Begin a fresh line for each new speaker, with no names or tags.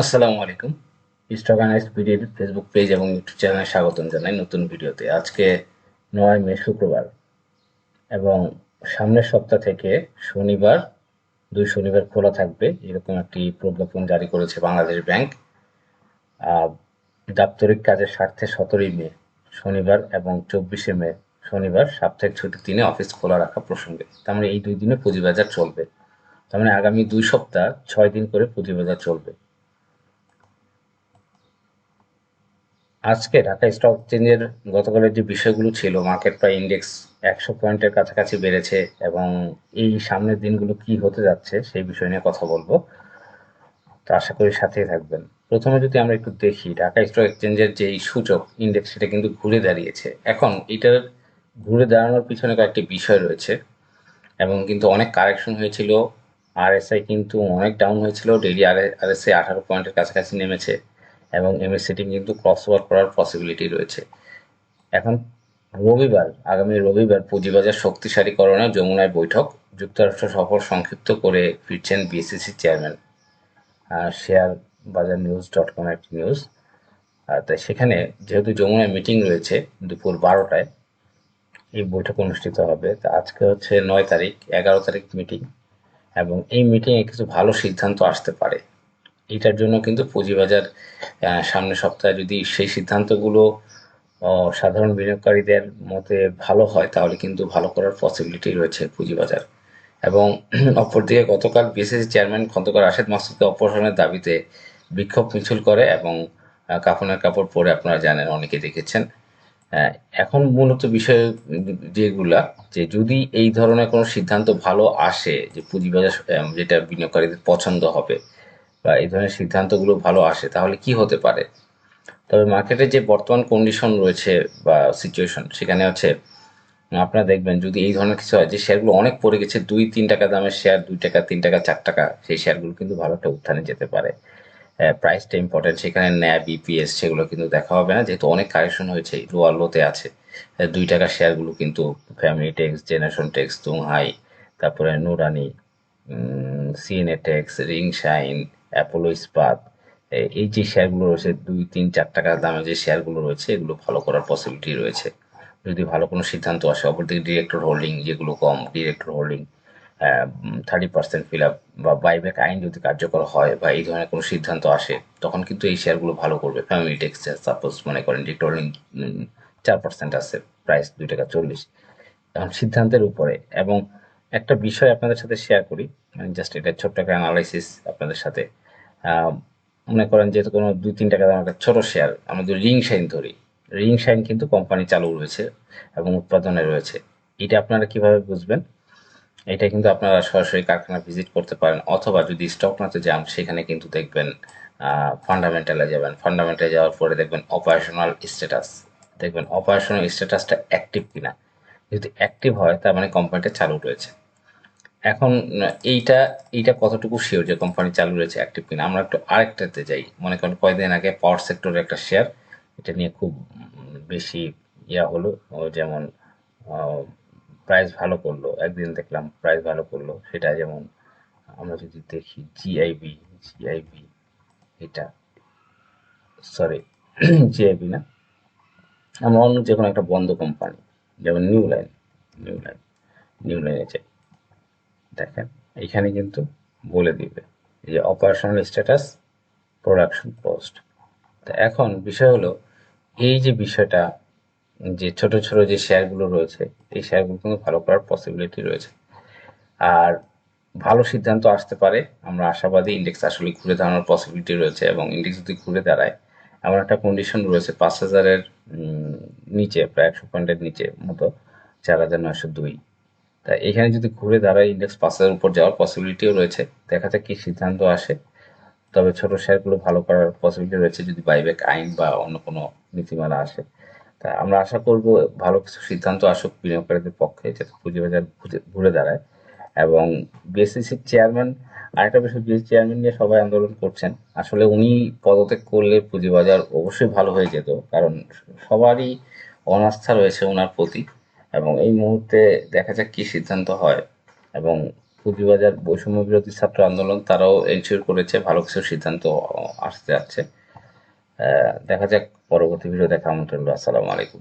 আসসালামু আলাইকুম। অ্যানালিস্ট ভিডিওর ফেসবুক পেজ এবং ইউটিউব চ্যানেলে স্বাগতম জানাই নতুন ভিডিওতে। আজকে নয় মে, শুক্রবার এবং সামনের সপ্তাহ থেকে শনিবার, দুই শনিবার খোলা থাকবে। এরকম একটি প্রজ্ঞাপন জারি করেছে বাংলাদেশ ব্যাংক। দাপ্তরিক কাজের স্বার্থে সতেরোই মে, শনিবার এবং চব্বিশে মে, শনিবার, সাপ্তাহিক ছুটির দিনে অফিস খোলা রাখা প্রসঙ্গে। তার মানে এই দুই দিনে পুঁজিবাজার চলবে। তার মানে আগামী দুই সপ্তাহ ছয় দিন করে পুঁজিবাজার চলবে। আজকে ঢাকা স্টক এক্সচেঞ্জের গতকালের যে বিষয়গুলো ছিল মার্কেট প্রায় ইন্ডেক্স একশো পয়েন্টের কাছাকাছি বেড়েছে এবং এই সামনের দিনগুলো কি হতে যাচ্ছে সেই বিষয় নিয়ে কথা বলব। তো আশা করি সাথেই থাকবেন। প্রথমে যদি আমরা একটু দেখি, ঢাকা স্টক এক্সচেঞ্জের যে সূচক ইন্ডেক্স সেটা কিন্তু ঘুরে দাঁড়িয়েছে। এখন এটার ঘুরে দাঁড়ানোর পিছনে কয়েকটি বিষয় রয়েছে এবং কিন্তু অনেক কারেকশন হয়েছিল। আরএসআই কিন্তু অনেক ডাউন হয়েছিল। ডেলি ডেইলি আরএসআই আঠারো পয়েন্টের কাছাকাছি নেমেছে। এবং এমএসসিটি কিন্তু ক্রস ওভার করার পসিবিলিটি রয়েছে। এখন রবিবার, আগামী রবিবার পুঁজিবাজার শক্তিশালীকরণে যমুনায় বৈঠক। যুক্তরাষ্ট্র সফর সংক্ষিপ্ত করে ফিরছেন বিএসসিসি চেয়ারম্যান শেয়ার বাজার নিউজ ডট কম একটি নিউজ তাই সেখানে যেহেতু যমুনায় মিটিং রয়েছে দুপুর বারোটায়, এই বৈঠক অনুষ্ঠিত হবে। তা আজকে হচ্ছে নয় তারিখ, এগারো তারিখ মিটিং এবং এই মিটিংয়ে কিছু ভালো সিদ্ধান্ত আসতে পারে। এটার জন্য কিন্তু পুঁজিবাজার সামনের সপ্তাহে যদি সেই সিদ্ধান্তগুলো সাধারণ বিনিয়োগকারীদের মতে ভালো হয়, তাহলে কিন্তু ভালো করার পসিবিলিটি রয়েছে পুঁজিবাজার। এবং অপরদিকে গতকাল বিএসসি চেয়ারম্যান খন্দকার রাশেদ মাসুদকে অপসারণের দাবিতে বিক্ষোভ মিছিল করে এবং কাফনের কাপড় পরে আপনারা জানেন, অনেকে দেখেছেন। এখন মূলত বিষয় যেগুলা, যে যদি এই ধরনের কোনো সিদ্ধান্ত ভালো আসে, যে পুঁজিবাজার যেটা বিনিয়োগকারীদের পছন্দ হবে বা এই ধরনের সিদ্ধান্তগুলো ভালো আসে, তাহলে কি হতে পারে? তবে মার্কেটে যে বর্তমান কন্ডিশন রয়েছে বা সিচুয়েশন সেখানে হচ্ছে, আপনারা দেখবেন যদি এই ধরনের কিছু হয়, যে শেয়ারগুলো অনেক পড়ে গেছে, দুই, তিন টাকা দামের শেয়ার দুই টাকা, তিন টাকা, চার টাকা, সেই শেয়ারগুলো কিন্তু ভালো একটা উত্থানে যেতে পারে। প্রাইসটা ইম্পর্টেন্ট সেখানে ন্যাব ইপিএস সেগুলো কিন্তু দেখা হবে না, যেহেতু অনেক কারেকশন হয়েছে লোয়ার লোতে আছে। দুই টাকার শেয়ারগুলো কিন্তু family tex generation tex Tunghai তারপরে Nurani CNA tex ring shine Apollo Ispat এই যে শেয়ারগুলো রয়েছে, দুই, তিন, চার টাকা দামে যে শেয়ারগুলো রয়েছে, এগুলো ভালো করার পসিবিলিটি রয়েছে। যদি ভালো কোনো সিদ্ধান্ত আসে, অপরদিকে ডিরেক্টর হোল্ডিং যেগুলো কম director holding thirty percent fill up বা বাইব্যাক আইন যদি কার্যকর হয় বা এই ধরনের কোনো সিদ্ধান্ত আসে, তখন কিন্তু এই শেয়ারগুলো ভালো করবে। ফ্যামিলি টেক্স সাপোজ মনে করেন ডিরেক্টর হোল্ডিং চার পার্সেন্ট আছে প্রাইস দুই টাকা চল্লিশ। এখন সিদ্ধান্তের উপরে এবং একটা বিষয় আপনাদের সাথে শেয়ার করি। মানে জাস্ট এটা ছোট্ট একটা অ্যানালাইসিস আপনাদের সাথে। মনে করেন যেহেতু কোনো দুই, তিন টাকা দামের একটা ছোট শেয়ার যদি রিং শাইন ধরি রিং শাইন কিন্তু কোম্পানি চালু রয়েছে এবং উৎপাদনে রয়েছে। এটা আপনারা কীভাবে বুঝবেন? এটা কিন্তু আপনারা সরাসরি কারখানা ভিজিট করতে পারেন অথবা যদি স্টক নাতে যান, সেখানে কিন্তু দেখবেন ফান্ডামেন্টালে যাবেন। ফান্ডামেন্টালে যাওয়ার পরে দেখবেন অপারেশনাল স্ট্যাটাস দেখবেন অপারেশনাল স্ট্যাটাসটা অ্যাক্টিভ কিনা। যদি অ্যাক্টিভ হয়, তার মানে কোম্পানিটা চালু রয়েছে। এখন, এইটা এইটা কতটুকু শিওর যে কোম্পানি চালু রয়েছে অ্যাক্টিভ কিনা? আমরা একটু আরেকটাতে যাই। মনে করেন কয়েকদিন আগে পাওয়ার সেক্টরের একটা শেয়ার এটা নিয়ে খুব বেশি ইয়া হলো। যেমন প্রাইস ভালো করল, একদিন দেখলাম প্রাইস ভালো করল। সেটা যেমন, আমরা যদি দেখি জিআইবি জিআইবি এটা সরি জিআইবি না? আমরা অন্য যে কোনো একটা বন্ধ কোম্পানি যেমন new line new line new লাইনে যাই। দেখেন, এখানে কিন্তু বলে দিবে যে অপারেশনাল স্ট্যাটাস প্রোডাকশন পোস্ট তো এখন বিষয় হলো, এই যে বিষয়টা, যে ছোট ছোট যে শেয়ারগুলো রয়েছে, এই শেয়ারগুলো কিন্তু ভালো করার পসিবিলিটি রয়েছে। আর ভালো সিদ্ধান্ত আসতে পারে, আমরা আশাবাদী ইন্ডেক্স আসলে ঘুরে দাঁড়ানোর পসিবিলিটি রয়েছে এবং ইন্ডেক্স যদি ঘুরে দাঁড়ায়, এমন একটা কন্ডিশন রয়েছে পাঁচ হাজারের নিচে, প্রায় একশো পয়েন্টের নিচে মতো, চার হাজার নয়শো দুই। তা এখানে যদি ঘুরে দাঁড়ায় ইন্ডেক্স পাঁচ হাজার উপর যাওয়ার পসিবিলিটিও রয়েছে দেখা যাক কি সিদ্ধান্ত আসে? তবে ছোট শেয়ারগুলো ভালো করার পসিবিলিটি রয়েছে যদি বাইব্যাক আইন বা অন্য কোনো নীতিমালা আসে। তা আমরা আশা করব ভালো কিছু সিদ্ধান্ত আসুক বিনিয়োগকারীদের পক্ষে, যাতে পুঁজিবাজার ঘুরে- দাঁড়ায়। এবং বিএসসিসির চেয়ারম্যান আরেকটা বিষয় বিএসসি চেয়ারম্যান নিয়ে সবাই আন্দোলন করছেন। আসলে উনি পদত্যাগ করলে পুঁজিবাজার অবশ্যই ভালো হয়ে যেত, কারণ সবারই অনাস্থা রয়েছে ওনার প্রতি। এবং এই মুহূর্তে দেখা যাক কি সিদ্ধান্ত হয়। এবং পুঁজিবাজার বৈষম্য বিরোধী ছাত্র আন্দোলন তারাও এনশিওর করেছে, ভালো কিছু সিদ্ধান্ত আসতে যাচ্ছে। দেখা যাক, পরবর্তী ভিডিও দেখা আমন্ত্রণ আসসালামু আলাইকুম।